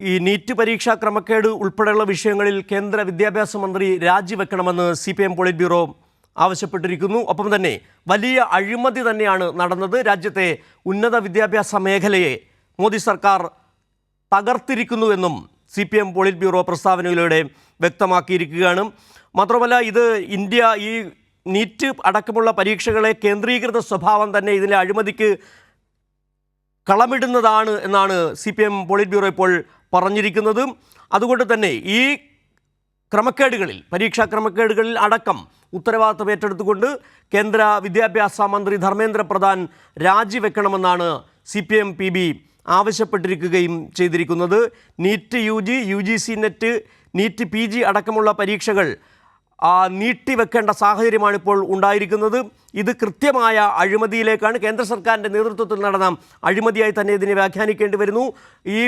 ഈ നീറ്റ് പരീക്ഷാ ക്രമക്കേട് ഉൾപ്പെടെയുള്ള വിഷയങ്ങളിൽ കേന്ദ്ര വിദ്യാഭ്യാസ മന്ത്രി രാജിവെക്കണമെന്ന് C P M politburo ആവശ്യപ്പെട്ടിരിക്കുന്നു. ഒപ്പം തന്നെ വലിയ അഴിമതി തന്നെയാണ് നടന്നത്. രാജ്യത്തെ ഉന്നത വിദ്യാഭ്യാസ മേഖലയെ മോദി സർക്കാർ തകർത്തിരിക്കുന്നുവെന്നും C P M politburo പ്രസ്താവനയിലൂടെ വ്യക്തമാക്കിയിരിക്കുകയാണ്. മാത്രമല്ല ഇത് ഇന്ത്യ ഈ നീറ്റ് അടക്കമുള്ള പരീക്ഷകളെ കേന്ദ്രീകൃത സ്വഭാവം തന്നെ ഇതിലെ അഴിമതിക്ക് കളമിടുന്നതാണ് എന്നാണ് C P M politburo ഇപ്പോൾ പറഞ്ഞിരിക്കുന്നത് അതുകൊണ്ട് തന്നെ ഈ ക്രമക്കേടുകളിൽ പരീക്ഷാ ക്രമക്കേടുകളിൽ അടക്കം ഉത്തരവാദിത്തം ഏറ്റെടുത്തുകൊണ്ട് കേന്ദ്ര വിദ്യാഭ്യാസ മന്ത്രി Dharmendra Pradhan രാജിവെക്കണമെന്നാണ് C P M P B ആവശ്യപ്പെട്ടിരിക്കുകയും ചെയ്തിരിക്കുന്നത്. NEET U G U G C NET NEET P G അടക്കമുള്ള പരീക്ഷകൾ നീട്ടിവെക്കേണ്ട സാഹചര്യമാണ് ഇപ്പോൾ ഉണ്ടായിരിക്കുന്നത്. ഇത് കൃത്യമായ അഴിമതിയിലേക്കാണ് കേന്ദ്ര സർക്കാരിന്റെ നേതൃത്വത്തിൽ നടന്ന അഴിമതിയായി തന്നെ ഇതിനെ വ്യാഖ്യാനിക്കേണ്ടി വരുന്നു. ഈ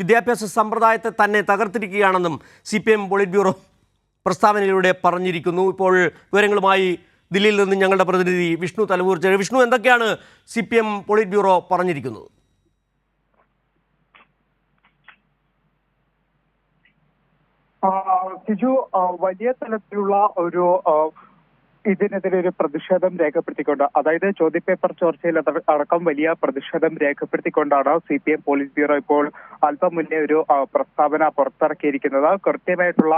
വിദ്യാഭ്യാസ സമ്പ്രദായത്തെ തന്നെ തകർത്തിരിക്കുകയാണെന്നും C P M politburo പ്രസ്താവനയിലൂടെ പറഞ്ഞിരിക്കുന്നു. ഇപ്പോൾ വിവരങ്ങളുമായി ദില്ലിയിൽ നിന്ന് ഞങ്ങളുടെ പ്രതിനിധി വിഷ്ണു തലവൂർ ചേരും. വിഷ്ണു എന്തൊക്കെയാണ് C P M politburo പറഞ്ഞിരിക്കുന്നത്? സിജു വലിയ തലത്തിലുള്ള ഒരു ഇതിനെതിരെ ഒരു പ്രതിഷേധം രേഖപ്പെടുത്തിക്കൊണ്ട് അതായത് ചോദ്യപേപ്പർ ചോർച്ചയിൽ അട- അടക്കം വലിയ പ്രതിഷേധം രേഖപ്പെടുത്തിക്കൊണ്ടാണ് C P M police bureau ഇപ്പോൾ അല്പം മുന്നേ ഒരു പ്രസ്താവന പുറത്തിറക്കിയിരിക്കുന്നത്. കൃത്യമായിട്ടുള്ള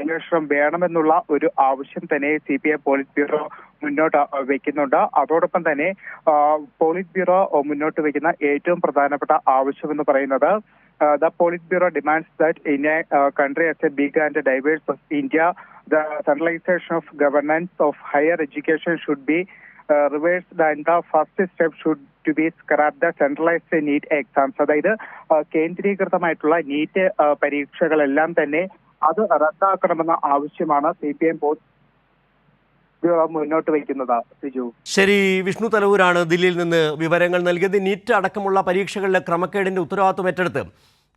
അന്വേഷണം വേണമെന്നുള്ള ഒരു ആവശ്യം തന്നെ C P M police bureau മുന്നോട്ട് വെക്കുന്നുണ്ട്. അതോടൊപ്പം തന്നെ പോലീസ് ബ്യൂറോ മുന്നോട്ട് വെക്കുന്ന ഏറ്റവും പ്രധാനപ്പെട്ട ആവശ്യം എന്ന് പറയുന്നത് uh, the Politburo demands that in a uh, country as a big and diverse as India, the centralization of governance of higher education should be uh, reversed and the first step should to be scrap the centralized NEET exams. അതായത് uh, കേന്ദ്രീകൃതമായിട്ടുള്ള NEET പരീക്ഷകളെല്ലാം തന്നെ അത് റദ്ദാക്കണമെന്ന ആവശ്യമാണ് C P M മുന്നോട്ട് വയ്ക്കുന്നത് ശരി വിഷ്ണു തലവൂരാണ് ദില്ലിയിൽ നിന്ന് വിവരങ്ങൾ നൽകിയത്. നീറ്റ് അടക്കമുള്ള പരീക്ഷകളിലെ ക്രമക്കേടിന്റെ ഉത്തരവാദിത്വം ഏറ്റെടുത്ത്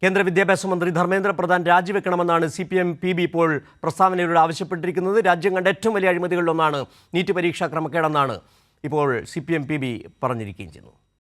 കേന്ദ്ര വിദ്യാഭ്യാസ മന്ത്രി Dharmendra Pradhan രാജിവെക്കണമെന്നാണ് C P M P B ഇപ്പോൾ പ്രസ്താവനയിലൂടെ ആവശ്യപ്പെട്ടിരിക്കുന്നത്. രാജ്യം കണ്ട ഏറ്റവും വലിയ അഴിമതികളിലൊന്നാണ് നീറ്റ് പരീക്ഷാ ക്രമക്കേടെന്നാണ് ഇപ്പോൾ C P M P B പറഞ്ഞിരിക്കുകയും ചെയ്യുന്നത്.